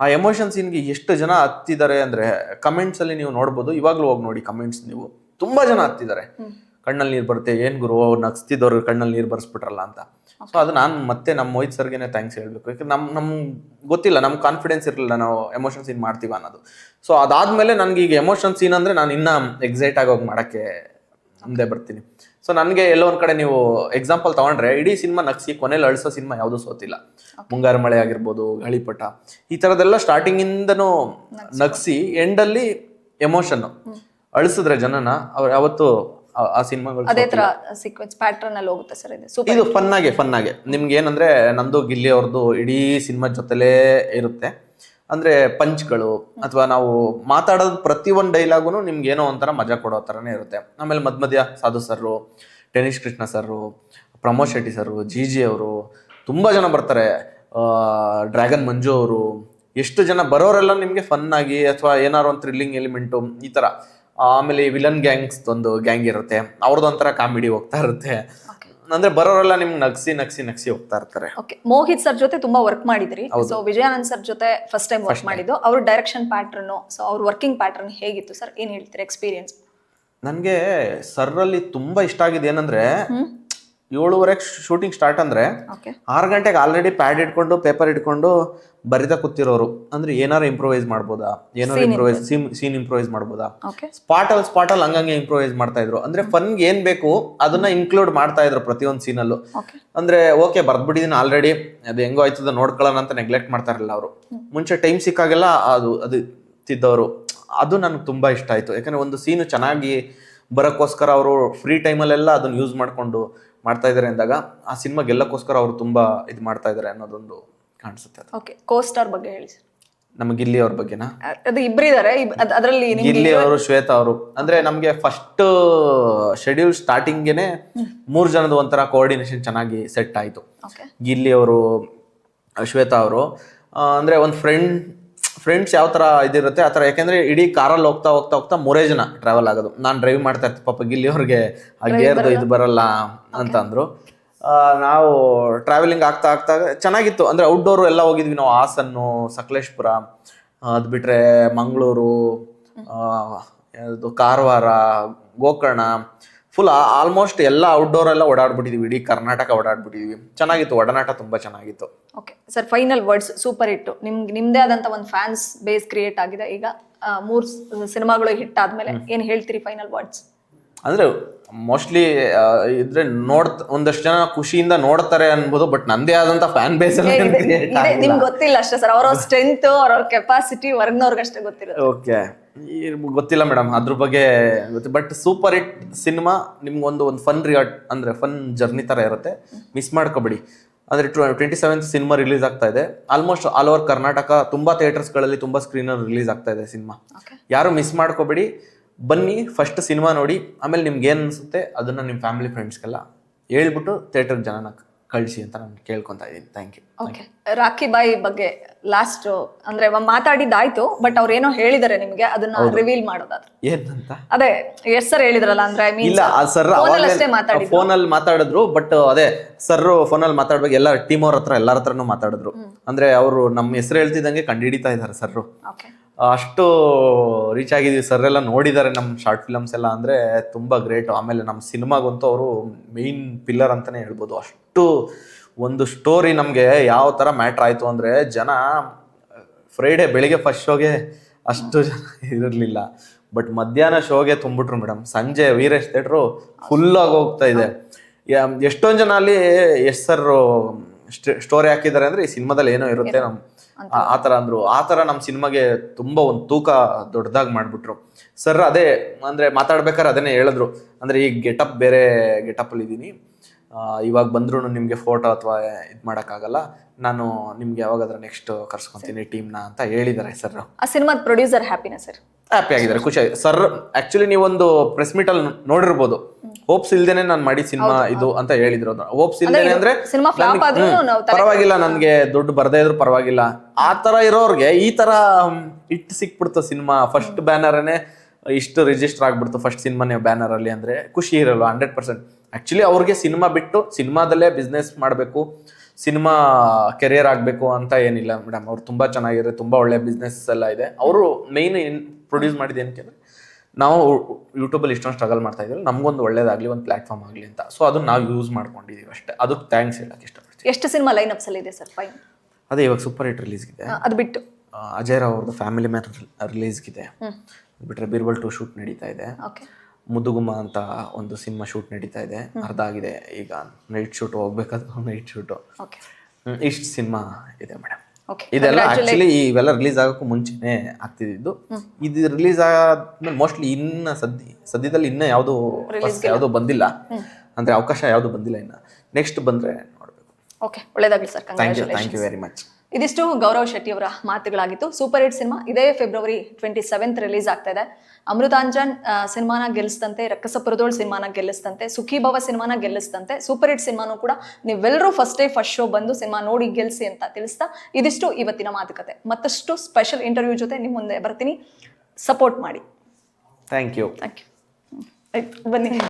ಆ ಎಮೋಷನ್ ಸೀನ್ಗೆ ಎಷ್ಟು ಜನ ಹತ್ತಿದ್ದಾರೆ ಅಂದ್ರೆ ಕಮೆಂಟ್ಸ್ ಅಲ್ಲಿ ನೀವು ನೋಡ್ಬೋದು. ಇವಾಗ್ಲೂ ಹೋಗಿ ನೋಡಿ ಕಮೆಂಟ್ಸ್ ನೀವು. ತುಂಬಾ ಜನ ಹತ್ತಿದ್ದಾರೆ. ಕಣ್ಣಲ್ಲಿ ನೀರು ಬರುತ್ತೆ ಏನ್ ಗುರು ನಗ್ಸ್ತಿದ್ದವ್ರು ಕಣ್ಣಲ್ಲಿ ನೀರು ಬರ್ಸ್ಬಿಟ್ರಲ್ಲ ಅಂತ. ಸೊ ಅದು ನಾನು ಮತ್ತೆ ನಮ್ಮ ಮೋಹಿತ್ ಸರ್ಗೆನೆ ಥ್ಯಾಂಕ್ಸ್ ಹೇಳಬೇಕು. ಯಾಕಂದ್ರೆ ನಮ್ಮ ನಮ್ಗೆ ಗೊತ್ತಿಲ್ಲ ನಮ್ ಕಾನ್ಫಿಡೆನ್ಸ್ ಇರಲಿಲ್ಲ ನಾವು ಎಮೋಷನ್ ಸೀನ್ ಮಾಡ್ತೀವ ಅನ್ನೋದು. ಸೊ ಅದಾದ್ಮೇಲೆ ನನಗೆ ಈಗ ಎಮೋಷನ್ ಸೀನ್ ಅಂದ್ರೆ ನಾನು ಇನ್ನ ಎಕ್ಸೈಟ್ ಆಗೋಗಿ ಮಾಡಕ್ಕೆ ಮುಂದೆ ಬರ್ತೀನಿ. ಸೊ ನನಗೆ ಎಲ್ಲೋ ಒಂದ್ ಕಡೆ ನೀವು ಎಕ್ಸಾಂಪಲ್ ತಗೊಂಡ್ರೆ ಇಡೀ ಸಿನಿಮಾ ನಗ್ಸಿ ಕೊನೆಯಲ್ಲಿ ಅಳಿಸೋ ಸಿನಿಮಾ ಯಾವುದು ಸೋತಿಲ್ಲ. ಮುಂಗಾರು ಮಳೆ ಆಗಿರ್ಬೋದು ಗಾಳಿಪಟ ಈ ಥರದ್ದೆಲ್ಲ ಸ್ಟಾರ್ಟಿಂಗ್ ಇಂದನೂ ನಗ್ಸಿ ಎಂಡಲ್ಲಿ ಎಮೋಷನ್ ಅಳಿಸಿದ್ರೆ ಜನನ ಅವ್ರು ಯಾವತ್ತು ಆ- ಸಿನಿಮಾಗಳು ಅದೇ ತರ ಸೀಕ್ವೆನ್ಸ್ ಪ್ಯಾಟರ್ನ್ ಅಲ್ಲಿ ಹೋಗುತ್ತೆ ಸರ್ ಇದು. ಸೂಪರ್ ಇದು ಫನ್ ಆಗಿ ಫನ್ ಆಗಿ ನಿಮ್ಗೆ ಏನಂದ್ರೆ ನಂದು ಗಿಲ್ಲಿ ಅವ್ರದ್ದು ಇಡೀ ಸಿನಿಮಾ ಜೊತೆಲೇ ಇರುತ್ತೆ. ಅಂದ್ರೆ ಪಂಚ್ಗಳು ಅಥವಾ ನಾವು ಮಾತಾಡೋದು ಪ್ರತಿ ಒಂದು ಡೈಲಾಗುನು ನಿಮ್ಗೆ ಏನೋ ಒಂಥರ ಮಜಾ ಕೊಡೋ ಥರನೇ ಇರುತ್ತೆ. ಆಮೇಲೆ ಮಧ್ಯ ಮಧ್ಯ Sadhu sir Tennis Krishna sir Pramod Shetty sir G G ಅವರು ತುಂಬಾ ಜನ ಬರ್ತಾರೆ. ಡ್ರ್ಯಾಗನ್ ಮಂಜು ಅವರು ಎಷ್ಟು ಜನ ಬರೋರೆಲ್ಲ ನಿಮಗೆ ಫನ್ ಆಗಿ ಅಥವಾ ಏನಾರು ಒಂದು ಥ್ರಿಲ್ಲಿಂಗ್ ಎಲಿಮೆಂಟು ಈ ಥರ ಆಮೇಲೆ ವಿಲನ್ ಗ್ಯಾಂಗ್ಸ್ ಒಂದು ಗ್ಯಾಂಗ್ ಇರುತ್ತೆ ಅವ್ರದ್ದು ಒಂಥರ ಕಾಮಿಡಿ ಹೋಗ್ತಾ ಇರುತ್ತೆ. ಅಂದ್ರೆ ಬರೋರೆಲ್ಲ ನಿಮ್ಗೆ ನಗ್ಸಿ ನಗ್ಸಿ ನಗ್ಸಿ ಹೋಗ್ತಾ ಇರ್ತಾರೆ. ಓಕೆ ಮೋಹಿತ್ ಸರ್ ಜೊತೆ ತುಂಬಾ ವರ್ಕ್ ಮಾಡಿದ್ರಿ. ಸೊ ವಿಜಯಾನಂದ್ ಸರ್ ಜೊತೆ ಫಸ್ಟ್ ಟೈಮ್ ವರ್ಕ್ ಮಾಡಿದ್ದು. ಅವ್ರ ಡೈರೆಕ್ಷನ್ ಪ್ಯಾಟರ್ನ್ ಸೊ ಅವ್ರ ವರ್ಕಿಂಗ್ ಪ್ಯಾಟರ್ನ್ ಹೇಗಿತ್ತು ಸರ್? ಏನ್ ಹೇಳ್ತೀರಿ ಎಕ್ಸ್ಪೀರಿಯನ್ಸ್ ನನಗೆ ಸರ್ರಲ್ಲಿ ತುಂಬಾ ಇಷ್ಟ ಆಗಿದೆ ಏನಂದ್ರೆ ಏಳುವರೆ ಶೂಟಿಂಗ್ ಸ್ಟಾರ್ಟ್ ಅಂದ್ರೆ ಆರು ಗಂಟೆಗೆ ಆಲ್ರೆಡಿ ಪ್ಯಾಡ್ ಇಟ್ಕೊಂಡು ಪೇಪರ್ ಇಟ್ಕೊಂಡು ಬರಿತಾ ಕೂತಿರೋರು. ಅಂದ್ರೆ ಏನಾರು ಇಂಪ್ರೂವೈಸ್ ಮಾಡ್ಬೋದಾ? ಏನಾರು ಇಂಪ್ರೂವೈಸ್ ಸೀನ್ ಇಂಪ್ರೂವೈಸ್ ಮಾಡ್ಬೋದಾ? ಸ್ಪಾಟ್ ಅಲ್ಲಿ ಸ್ಪಾಟ್ ಅಲ್ಲಿ ಹಂಗಂಗೆ ಇಂಪ್ರೂವೈಸ್ ಮಾಡ್ತಾ ಇದ್ರು. ಅಂದ್ರೆ ಫನ್ ಏನ್ ಬೇಕು ಅದನ್ನ ಇನ್ಕ್ಲೂಡ್ ಮಾಡ್ತಾ ಇದ್ರು ಪ್ರತಿಯೊಂದು ಸೀನಲ್ಲೂ ಅಲ್ಲೂ. ಅಂದ್ರೆ ಓಕೆ ಬರ್ದ್ಬಿಟ್ಟಿದೀನಿ ಆಲ್ರೆಡಿ ಅದು ಹೆಂಗೋ ಆಯ್ತದ ನೋಡ್ಕೊಳ್ಳೋಣ ಅಂತ ನೆಗ್ಲೆಕ್ಟ್ ಮಾಡ್ತಾರಲ್ಲ ಇರಲಿಲ್ಲ ಅವರು ಮುಂಚೆ ಟೈಮ್ ಸಿಕ್ಕಾಗೆಲ್ಲ ಅದು ಅದು ತಿದ್ದವರು. ಅದು ನನಗೆ ತುಂಬಾ ಇಷ್ಟ ಆಯ್ತು. ಯಾಕಂದ್ರೆ ಒಂದು ಸೀನು ಚೆನ್ನಾಗಿ ಬರೋಕ್ಕೋಸ್ಕರ ಅವರು ಫ್ರೀ ಟೈಮಲ್ಲೆಲ್ಲ ಅದನ್ನ ಯೂಸ್ ಮಾಡ್ಕೊಂಡು ಮಾಡ್ತಾ ಇದ್ದಾರೆ ಅಂದಾಗ ಆ ಸಿನಿಮಾ ಗೆಲ್ಲಕ್ಕೋಸ್ಕರ ಅವರು ತುಂಬಾ ಇದು ಮಾಡ್ತಾ ಇದ್ದಾರೆ ಅನ್ನೋದೊಂದು ಕಾಣಿಸುತ್ತೆ ಅದು. ಓಕೆ ಕೋಸ್ಟಾರ್ ಬಗ್ಗೆ ಹೇಳಿ ಸರ್ ನಮ್ಮ ಗಿಲ್ಲಿ ಅವ್ರ ಬಗ್ಗೆನಾ? ಅದು ಇಬ್ಬರಿದ್ದಾರೆ ಅದರಲ್ಲಿ ಗಿಲ್ಲಿ ಅವರು ಶ್ವೇತಾ ಅವರು. ಅಂದ್ರೆ ನಮ್ಗೆ ಫಸ್ಟ್ ಶೆಡ್ಯೂಲ್ ಸ್ಟಾರ್ಟಿಂಗ್ಗೆನೆ ಮೂರ್ ಜನದ ಒಂಥರ ಕೋಆರ್ಡಿನೇಷನ್ ಚೆನ್ನಾಗಿ ಸೆಟ್ ಆಯ್ತು. ಗಿಲ್ಲಿ ಅವರು ಶ್ವೇತಾ ಅವರು ಅಂದ್ರೆ ಒಂದು ಫ್ರೆಂಡ್ ಫ್ರೆಂಡ್ಸ್ ಯಾವ ತರ ಇದಿರುತ್ತೆ ಆ ಥರ ಯಾಕೆಂದರೆ ಇಡೀ ಕಾರಲ್ಲಿ ಹೋಗ್ತಾ ಹೋಗ್ತಾ ಹೋಗ್ತಾ ಮೂರೇ ಜನ ಟ್ರಾವೆಲ್ ಆಗೋದು. ನಾನು ಡ್ರೈವ್ ಮಾಡ್ತಾ ಇರ್ತೀನಿ ಪಾಪ ಗಿಲ್ಲಿ ಅವ್ರಿಗೆ ಆ ಗೇರ್ದು ಇದು ಬರಲ್ಲ ಅಂತ ಅಂದ್ರು. ಆ, ನಾವು ಟ್ರಾವೆಲಿಂಗ್ ಆಗ್ತಾ ಆಗ್ತಾ ಚೆನ್ನಾಗಿತ್ತು. ಅಂದ್ರೆ ಔಟ್ಡೋರು ಎಲ್ಲ ಹೋಗಿದ್ವಿ ನಾವು ಹಾಸನ್ನು ಸಕಲೇಶ್ಪುರ ಅದು ಬಿಟ್ಟರೆ ಮಂಗಳೂರು ಕಾರವಾರ ಗೋಕರ್ಣ ಫುಲ್ ಆಲ್ಮೋಸ್ಟ್ ಎಲ್ಲ ಔಟ್ಡೋರ್ ಎಲ್ಲ ಓಡಾಡ್ಬಿಟ್ಟಿದೀವಿ. ಇಡೀ ಕರ್ನಾಟಕ ಓಡಾಡ್ಬಿಟ್ಟಿದೀವಿ. ಚೆನ್ನಾಗಿತ್ತು. ಒಡನಾಟ ತುಂಬಾ ಚೆನ್ನಾಗಿತ್ತು. Okay sir final words super hit ನಿಮ್ಗೆ ನಿಮ್ದೇ ಆದಂತ ಒಂದು ಫ್ಯಾನ್ಸ್ ಬೇಸ್ ಕ್ರಿಯೇಟ್ ಆಗಿದೆ. ಈಗ ಮೂರು ಸಿನಿಮಾಗಳು ಹಿಟ್ ಆದ್ಮೇಲೆ ಏನ್ ಹೇಳ್ತೀರಿ ಫೈನಲ್ ವರ್ಡ್ಸ್ ಅಂದ್ರೆ ಮೋಸ್ಟ್ಲಿ ಇದ್ರೆ ನೋಡ್ ಒಂದಷ್ಟು ಜನ ಖುಷಿಯಿಂದ ನೋಡ್ತಾರೆ ಅನ್ಬೋದು ಬಟ್ ನಂದೇ ಆದಂತ ಫ್ಯಾನ್ ಬೇಸ್ ನಿಮ್ಗೆ ಗೊತ್ತಿಲ್ಲ ಅಷ್ಟೇ ಸರ್ ಅವರ ಸ್ಟ್ರೆಂತ್ ಅವರ ಕೆಪಾಸಿಟಿ ವರ್ಗ್ನವ್ರಿಗಷ್ಟೇ ಗೊತ್ತಿರುತ್ತೆ ಓಕೆ ಗೊತ್ತಿಲ್ಲ ಮೇಡಮ್ ಅದ್ರ ಬಗ್ಗೆ ಗೊತ್ತಿಲ್ಲ ಬಟ್ ಸೂಪರ್ ಹಿಟ್ ಸಿನಿಮಾ ನಿಮ್ಗೊಂದು ಒಂದು ಫನ್ ರಿಯಾಟ್ ಅಂದರೆ ಫನ್ ಜರ್ನಿ ಥರ ಇರುತ್ತೆ. ಮಿಸ್ ಮಾಡ್ಕೋಬೇಡಿ. ಅಂದ್ರೆ ಟ್ವೆಂಟಿ ಸೆವೆಂತ್ ಸಿನಿಮಾ ರಿಲೀಸ್ ಆಗ್ತಾ ಇದೆ. ಆಲ್ಮೋಸ್ಟ್ ಆಲ್ ಓವರ್ ಕರ್ನಾಟಕ ತುಂಬ ಥಿಯೇಟರ್ಸ್ಗಳಲ್ಲಿ ತುಂಬ ಸ್ಕ್ರೀನಲ್ಲಿ ರಿಲೀಸ್ ಆಗ್ತಾ ಇದೆ ಸಿನಿಮಾ ಯಾರು ಮಿಸ್ ಮಾಡ್ಕೋಬೇಡಿ ಬನ್ನಿ ಫಸ್ಟ್ ಸಿನಿಮಾ ನೋಡಿ ಆಮೇಲೆ ನಿಮ್ಗೆ ಏನು ಅನಿಸುತ್ತೆ ಅದನ್ನು ನಿಮ್ಮ ಫ್ಯಾಮಿಲಿ ಫ್ರೆಂಡ್ಸ್ಗೆಲ್ಲ ಹೇಳ್ಬಿಟ್ಟು ಥಿಯೇಟರ್ ಜನನ ಕಳಿಸಿ ಅಂತ ನಾನು ಕೇಳ್ಕೊತಾ ಇದ್ದೀನಿ. ಥ್ಯಾಂಕ್ ಯು ಓಕೆ ರಾಖಿ ಬಾಯಿ ಬಗ್ಗೆ ಲಾಸ್ಟ್ ಅಂದ್ರೆ ಮಾತಾಡಿದ್ದಾಯ್ತು ಬಟ್ ಅವ್ರು ಏನೋ ಹೇಳಿದಾರೆ ನಿಮ್ಗೆ ಅದನ್ನ ರಿವೀಲ್ ಮಾಡೋದಾದ್ರೆ. ಏನಂತ? ಅದೇ ಎಷ್ಟ್ ಸರ್ ಹೇಳಿದ್ರಲ್ಲ ಅಂದ್ರೆ ಐ ಮೀನ್ ಇಲ್ಲ ಸರ್ ಅಷ್ಟೇ ಮಾತಾಡಿದ್ರು ಫೋನಲ್ಲಿ ಮಾತಾಡಿದ್ರು ಬಟ್ ಅದೇ ಸರ್ ಫೋನಲ್ಲಿ ಮಾತಾಡ್ಬೇಕು ಎಲ್ಲ ಟೀಮ್ ಅವ್ರ ಹತ್ರ ಎಲ್ಲರ ಹತ್ರನೂ ಮಾತಾಡಿದ್ರು. ಅಂದ್ರೆ ಅವರು ನಮ್ಮ ಹೆಸರು ಹೇಳ್ತಿದ್ದಂಗೆ ಕಂಡುಹಿಡಿತಾ ಇದ್ದಾರೆ ಸರ್ ಅಷ್ಟು ರೀಚ್ ಆಗಿದ್ದೀವಿ ಸರ್ ಎಲ್ಲ ನೋಡಿದ್ದಾರೆ ನಮ್ಮ ಶಾರ್ಟ್ ಫಿಲಮ್ಸ್ ಎಲ್ಲ ಅಂದ್ರೆ ತುಂಬಾ ಗ್ರೇಟ್ ಆಮೇಲೆ ನಮ್ಮ ಸಿನಿಮಾಗಂತೂ ಅವರು ಮೇನ್ ಪಿಲ್ಲರ್ ಅಂತಾನೆ ಹೇಳ್ಬೋದು ಅಷ್ಟು. ಒಂದು ಸ್ಟೋರಿ ನಮಗೆ ಯಾವ ಥರ ಮ್ಯಾಟ್ರ್ ಆಯಿತು ಅಂದರೆ ಜನ ಫ್ರೈಡೇ ಬೆಳಿಗ್ಗೆ ಫಸ್ಟ್ ಶೋಗೆ ಅಷ್ಟು ಜನ ಇರಲಿಲ್ಲ. ಬಟ್ ಮಧ್ಯಾಹ್ನ ಶೋಗೆ ತುಂಬಿಟ್ರು ಮೇಡಮ್ ಸಂಜೆ ವೀರೇಶ್ ಥಿಯೇಟ್ರು ಫುಲ್ ಆಗಿ ಹೋಗ್ತಾ ಇದೆ. ಎಷ್ಟೊಂದು ಜನ ಅಲ್ಲಿ ಎಸ್ ಸರ್ ಸ್ಟೋರಿ ಹಾಕಿದ್ದಾರೆ ಅಂದ್ರೆ ಈ ಸಿನಿಮಾದಲ್ಲಿ ಏನೋ ಇರುತ್ತೆ ನಮ್ಮ ಆ- ಥರ ಅಂದ್ರು. ಆ ಥರ ನಮ್ಮ ಸಿನಿಮಾಗೆ ತುಂಬಾ ಒಂದು ತೂಕ ದೊಡ್ಡದಾಗಿ ಮಾಡಿಬಿಟ್ರು. ಸರ್ ಅದೇ ಅಂದ್ರೆ ಮಾತಾಡ್ಬೇಕಾದ್ರೆ ಅದನ್ನೇ ಹೇಳಿದ್ರು. ಅಂದ್ರೆ ಈ ಗೆಟಪ್ ಬೇರೆ ಗೆಟಪ್ ಅಲ್ಲಿ ಇದ್ದೀನಿ ಇವಾಗ ಬಂದ್ರು ನಿಮ್ಗೆ ಫೋಟೋ ಅಥವಾ ಇದು ಮಾಡೋಕ್ಕಾಗಲ್ಲ. ನಾನು ನಿಮ್ಗೆ ಯಾವಾಗಾದ್ರೆ ನೆಕ್ಸ್ಟ್ ಕರ್ಸ್ಕೊಂತೀನಿ ಟೀಮ್ನ ಅಂತ ಹೇಳಿದ್ದಾರೆ ಸರ್ ಆ ಸಿನಿಮಾದ ಪ್ರೊಡ್ಯೂಸರ್ ಹ್ಯಾಪಿನ ಸರ್ ಹ್ಯಾಪಿ ಆಗಿದ್ದಾರೆ. ಖುಷಿ ಆಗಿದೆ ಸರ್ ಆಕ್ಚುಲಿ ನೀವೊಂದು ಪ್ರೆಸ್ ಮೀಟ್ ಅಲ್ಲಿ ನೋಡಿರ್ಬೋದು. ಹೋಪ್ಸ್ ಇಲ್ದೇನೆ ನಾನು ಮಾಡಿ ಸಿನಿಮಾ ಇದು ಅಂತ ಹೇಳಿದ್ರು ಹೋಪ್ಸ್ ಇಲ್ದೇನೆ ಅಂದ್ರೆ ಸಿನಿಮಾ ಫ್ಲಾಪ್ ಆದ್ರೂ ಹ್ಮ್, ನಾವು ಪರವಾಗಿಲ್ಲ ನನ್ಗೆ ದುಡ್ಡು ಬರ್ದೇ ಇದ್ರು ಪರವಾಗಿಲ್ಲ. ಆ ತರ ಇರೋರ್ಗೆ ಈ ತರ ಇಟ್ಟು ಸಿಕ್ಬಿಡ್ತು ಸಿನಿಮಾ. ಫಸ್ಟ್ ಬ್ಯಾನರನೇ ಇಷ್ಟು ರಿಜಿಸ್ಟರ್ ಆಗ್ಬಿಡ್ತು ಫಸ್ಟ್ ಸಿನಿಮಾನೇ ಬ್ಯಾನರ್ ಅಲ್ಲಿ ಅಂದ್ರೆ ಖುಷಿ ಇರಲ್ಲ ಹಂಡ್ರೆಡ್ ಪರ್ಸೆಂಟ್ ಆಕ್ಚುಲಿ ಅವ್ರಿಗೆ ಸಿನಿಮಾ ಬಿಟ್ಟು ಸಿನಿಮಾದಲ್ಲೇ ಬಿಸ್ನೆಸ್ ಮಾಡಬೇಕು ಸಿನಿಮಾ ಕೆರಿಯರ್ ಆಗಬೇಕು ಅಂತ ಏನಿಲ್ಲ ಮೇಡಮ್ ಅವ್ರು ತುಂಬ ಚೆನ್ನಾಗಿದೆ ತುಂಬ ಒಳ್ಳೆ ಬಿಸ್ನೆಸ್ ಎಲ್ಲ ಇದೆ. ಅವರು ಮೇಯ್ನ್ ಪ್ರೊಡ್ಯೂಸ್ ಮಾಡಿದ ಏನಕ್ಕೆ ಅಂದರೆ ನಾವು ಯೂಟ್ಯೂಬಲ್ಲಿ ಇಷ್ಟೊಂದು ಸ್ಟ್ರಗಲ್ ಮಾಡ್ತಾ ಇದ್ದೀವಿ ನಮಗೊಂದು ಒಳ್ಳೇದಾಗಲಿ ಒಂದು ಪ್ಲಾಟ್ಫಾರ್ಮ್ ಆಗಲಿ ಅಂತ. ಸೊ ಅದನ್ನ ನಾವು ಯೂಸ್ ಮಾಡ್ಕೊಂಡಿದ್ದೀವಿ ಅಷ್ಟೇ. ಅದಕ್ಕೆ ಥ್ಯಾಂಕ್ಸ್ ಹೇಳಕ್ಕೆ ಇಷ್ಟಪಡ್ತೀವಿ ಎಷ್ಟು ಸಿನಿಮಾ ಲೈನ್ ಅಪ್ಸಲ್ಲಿ ಇದೆ ಸರ್ ಫೈನ್ ಅದೇ ಇವಾಗ ಸೂಪರ್ ಹಿಟ್ ರಿಲೀಸ್ಗಿದೆ ಅದು ಬಿಟ್ಟು. ಅಜಯ್ ರಾವ್ ಅವ್ರದ್ದು ಫ್ಯಾಮಿಲಿ ಮ್ಯಾನ್ ರಿಲೀಸ್ಗಿದೆ ಬಿಟ್ರೆ ಬೀರ್ಬಲ್ ಟು ಶೂಟ್ ನಡೀತಾ ಇದೆ. ಓಕೆ ಮುದುಗುಮ ಅಂತ ಒಂದು ಸಿನಿಮಾ ಶೂಟ್ ನಡೀತಾ ಇದೆ. ಅರ್ಧ ಆಗಿದೆ. ಈಗ ನೈಟ್ ಶೂಟ್ ಹೋಗ್ಬೇಕಾದ್ರೆ ನೈಟ್ ಶೂಟು. ಇಷ್ಟು ಸಿನಿಮಾ ಇದೆ ಮೇಡಮ್. ಇದೆಲ್ಲ ಆಕ್ಚುಲಿ ಇವೆಲ್ಲ ರಿಲೀಸ್ ಆಗೋಕ್ಕೂ ಮುಂಚೆನೆ ಆಗ್ತಿದ್ದು. ಇದು ರಿಲೀಸ್ ಆದ್ಮೇಲೆ ಮೋಸ್ಟ್ಲಿ ಇನ್ನ ಸದ್ಯ ಸದ್ಯದಲ್ಲಿ ಇನ್ನ ಯಾವುದು ಯಾವುದು ಬಂದಿಲ್ಲ. ಅಂದ್ರೆ ಅವಕಾಶ ಯಾವುದು ಬಂದಿಲ್ಲ ಇನ್ನ. ನೆಕ್ಸ್ಟ್ ಬಂದ್ರೆ ನೋಡ್ಬೇಕು. ಓಕೆ. ಒಳ್ಳೇದಾಗ್ಲಿ sir. Thank you thank you very much ಇದಿಷ್ಟು ಗೌರವ್ ಶೆಟ್ಟಿ ಅವರ ಮಾತುಗಳಾಗಿತ್ತು. ಸೂಪರ್ ಹಿಟ್ ಸಿನಿಮಾ ಇದೇ ಫೆಬ್ರವರಿ ಟ್ವೆಂಟಿ ಸೆವೆಂತ್ ರಿಲೀಸ್ ಆಗ್ತಾ ಇದೆ. ಅಮೃತಾಂಜನ್ ಸಿನಿಮಾನ ಗೆಲ್ಲಿಸಿದಂತೆ ರಕ್ಕಸಪುರದೋಳ್ ಸಿನಿಮಾನ ಗೆಲ್ಲಿಸಿದಂತೆ ಸುಖಿ ಭವ ಸಿನಿಮಾನ ಗೆಲ್ಲಿಸಿದಂತೆ ಸೂಪರ್ ಹಿಟ್ ಸಿನಿಮಾನು ಕೂಡ ನೀವೆಲ್ಲರೂ ಫಸ್ಟ್ ಡೇ ಫಸ್ಟ್ ಶೋ ಬಂದು ಸಿನಿಮಾ ನೋಡಿ ಗೆಲ್ಸಿ ಅಂತ ತಿಳಿಸ್ತಾ ಇದಿಷ್ಟು ಇವತ್ತಿನ ಮಾತುಕತೆ. ಮತ್ತಷ್ಟು ಸ್ಪೆಷಲ್ ಇಂಟರ್ವ್ಯೂ ಜೊತೆ ನಿಮ್ಮ ಮುಂದೆ ಬರ್ತೀನಿ. ಸಪೋರ್ಟ್ ಮಾಡಿ. ಥ್ಯಾಂಕ್ ಯು ಥ್ಯಾಂಕ್ ಯು ಬನ್ನಿ.